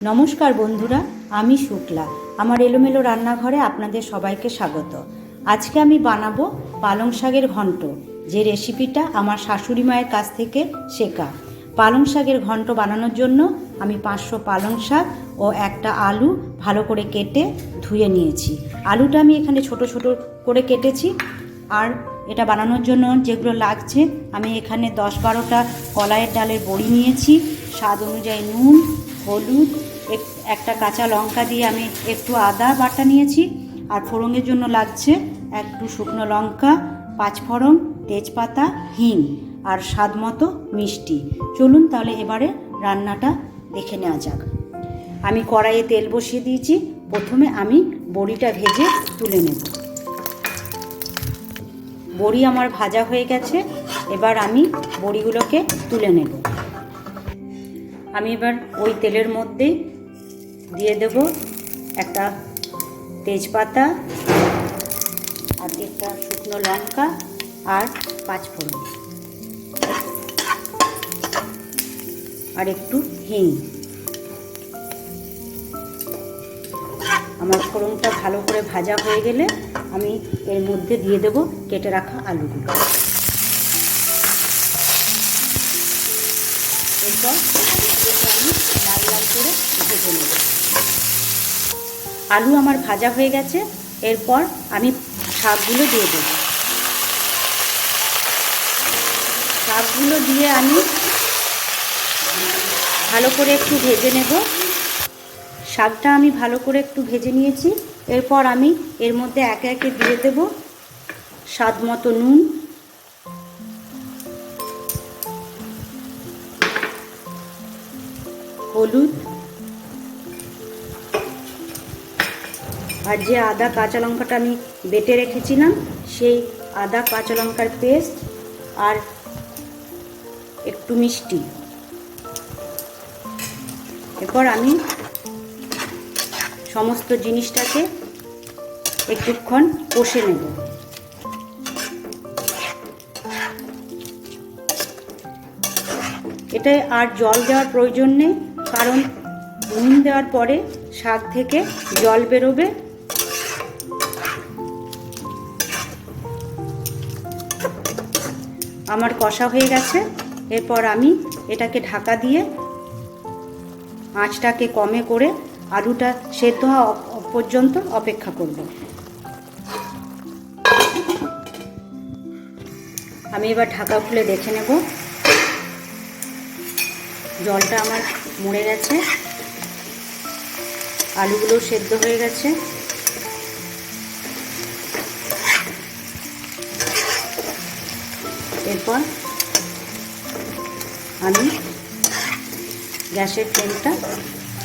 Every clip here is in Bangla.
নমস্কার বন্ধুরা, আমি শুক্লা। আমার এলোমেলো রান্নাঘরে আপনাদের সবাইকে স্বাগত। আজকে আমি বানাবো পালং শাকের ঘন্ট, যে রেসিপিটা আমার শাশুড়ি মায়ের কাছ থেকে শেখা। পালং শাকের ঘন্ট বানানোর জন্য আমি পাঁচশো পালং শাক ও একটা আলু ভালো করে কেটে ধুয়ে নিয়েছি। আলুটা আমি এখানে ছোট ছোট করে কেটেছি। আর এটা বানানোর জন্য যেগুলো লাগছে, আমি এখানে দশ বারোটা কলাইয়ের ডালের বড়ি নিয়েছি, স্বাদ অনুযায়ী নুন হলুদ, এক- একটা কাঁচা লঙ্কা দিয়ে আমি একটু আদা বাটা নিয়েছি, আর ফোড়নের জন্য লাগছে একটু শুকনো লঙ্কা পাঁচফোড়ন তেজপাতা, হিং, আর স্বাদ মতো মিষ্টি। চলুন তাহলে এবারে রান্নাটা দেখে নেওয়া যাক। আমি কড়াইয়ে তেল বসিয়ে দিয়েছি, প্রথমে আমি বড়িটা ভেজে তুলে নেব। বড়ি আমার ভাজা হয়ে গেছে, এবার আমি বড়িগুলোকে তুলে নেব। আমি এবার ওই তেলের মধ্যে দিয়ে দেব একটা তেজপাতা, আর একটা শুকনো লঙ্কা, আর পাঁচফোড়ন আর একটু হিং। আমার ফোড়নটা ভালো করে ভাজা হয়ে গেলে আমি এর মধ্যে দিয়ে দেব কেটে রাখা আলুগুলো। এরপর আমি লাল লাল করে ভেজে নেব। আলু আমার ভাজা হয়ে গেছে, এরপর আমি শাকগুলো দিয়ে দেব। শাকগুলো দিয়ে আমি ভালো করে একটু ভেজে নেব। শাকটা আমি ভালো করে একটু ভেজে নিয়েছি। এরপর আমি এর মধ্যে একে একে দিয়ে দেব। স্বাদ মতো নুন হলুদ, আর যে আদা কাঁচা লঙ্কাটা আমি বেটে রেখেছিলাম সেই আদা কাঁচা লঙ্কার পেস্ট আর একটু মিষ্টি। এরপর আমি সমস্ত জিনিসটাকে একটুক্ষণ কষে নেব। এটায় আর জল দেওয়ার প্রয়োজন নেই। কারণ নুন দেওয়ার পরে শাক থেকে জল বেরোবে। আমার কষা হয়ে গেছে। এরপর আমি এটাকে ঢাকা দিয়ে আঁচটাকে কমে করে আলুটা সেদ্ধ হওয়া পর্যন্ত অপেক্ষা করব। আমি এবার ঢাকা খুলে দেখে নেব। জলটা আমার মরে গেছে। আলুগুলো সেদ্ধ হয়ে গেছে। এরপর আমি গ্যাসের ফ্লেমটা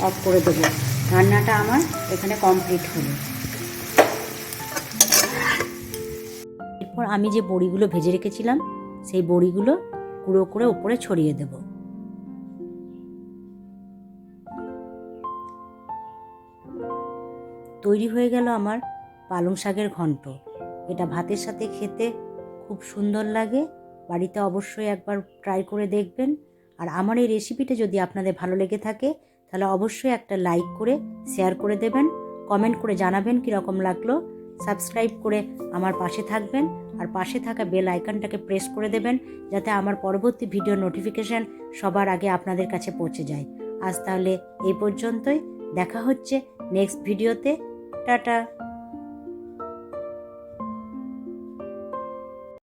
অফ করে দেবো। রান্নাটা আমার এখানে কমপ্লিট হলো। এরপর আমি যে বড়িগুলো ভেজে রেখেছিলাম, সেই বড়িগুলো গুঁড়ো করে উপরে ছড়িয়ে দেব। তৈরি হয়ে গেল আমার পালং শাকের ঘন্ট। এটা ভাতের সাথে খেতে খুব সুন্দর লাগে। বাড়িতে অবশ্যই একবার ট্রাই করে দেখবেন। আর আমার এই রেসিপিটা যদি আপনাদের ভালো লেগে থাকে, তাহলে অবশ্যই একটা লাইক করে শেয়ার করে দেবেন। কমেন্ট করে জানাবেন কীরকম লাগল। সাবস্ক্রাইব করে আমার পাশে থাকবেন। আর পাশে থাকা বেল আইকনটাকে প্রেস করে দেবেন, যাতে আমার পরবর্তী ভিডিও নোটিফিকেশান সবার আগে আপনাদের কাছে পৌঁছে যায়। আজ তাহলে এই পর্যন্তই। দেখা হচ্ছে নেক্সট ভিডিওতে টাটা।